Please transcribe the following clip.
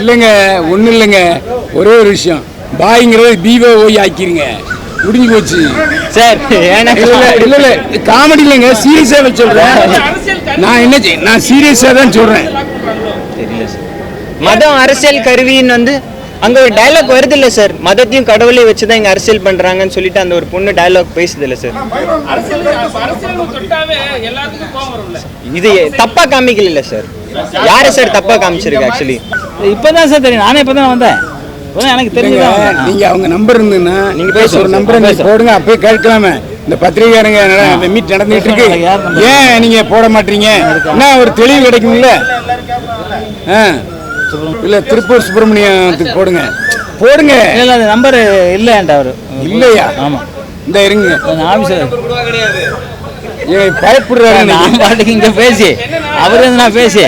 இல்லைங்க ஒன்றும் இல்லைங்க. ஒரே ஒரு விஷயம். பாய்ங்கிறத பிஓ ஓய் ஆக்கிருங்க. முடிஞ்சு போச்சு. சார் இல்ல இல்ல காமெடி இல்லைங்க சீரியஸாக சொல்றேன் நான் என்ன நான் சீரியஸாக தான் சொல்றேன். தெரியல சார். மதம் அரசியல் கருவின்னு வந்து அங்க ஒரு டயலாக் வருது இல்ல சார். மதத்தையும் கடவுளையும் வச்சு தான் இங்க அரசியல் பண்றாங்கன்னு சொல்லிட்டு அந்த ஒரு பொண்ணு டயலாக் பேசுது இல்ல சார் இது தப்பா காமிக்கல இல்ல சார். யாரு சார் தப்பா காமிச்சிருக்கு ஆக்சுவலி இப்பதான் சார் தெரியும். நானே இப்பதான் வந்தேன். இப்பதான் எனக்கு வந்தேன். நீங்க அவங்க நம்பர் இருந்ததுன்னா நீங்க பேசுங்க ஒரு நம்பரை. போடுங்க அப்பயே கேட்கலாமே. இந்த பத்திரிகையாரங்க நட- இந்த மீட் நடந்துட்டு இருக்கு? ஏன் நீங்க போட மாட்டீங்க? என்ன ஒரு தெளிவு கிடைக்கும்ல? ஆ. இல்ல திருப்பூர் சுப்பிரமணியத்துக்கு போடுங்க. போடுங்க. இல்ல இல்ல அந்த நம்பர் இல்லைன்ட்டு அவரு. இல்லையா? ஆமா. இந்த இருங்க. அந்த ஆபீசர் ஏன் பயப்படுறாரு நான் பாட்டுக்கு இங்க பேசி. அவரு நான் பேசி.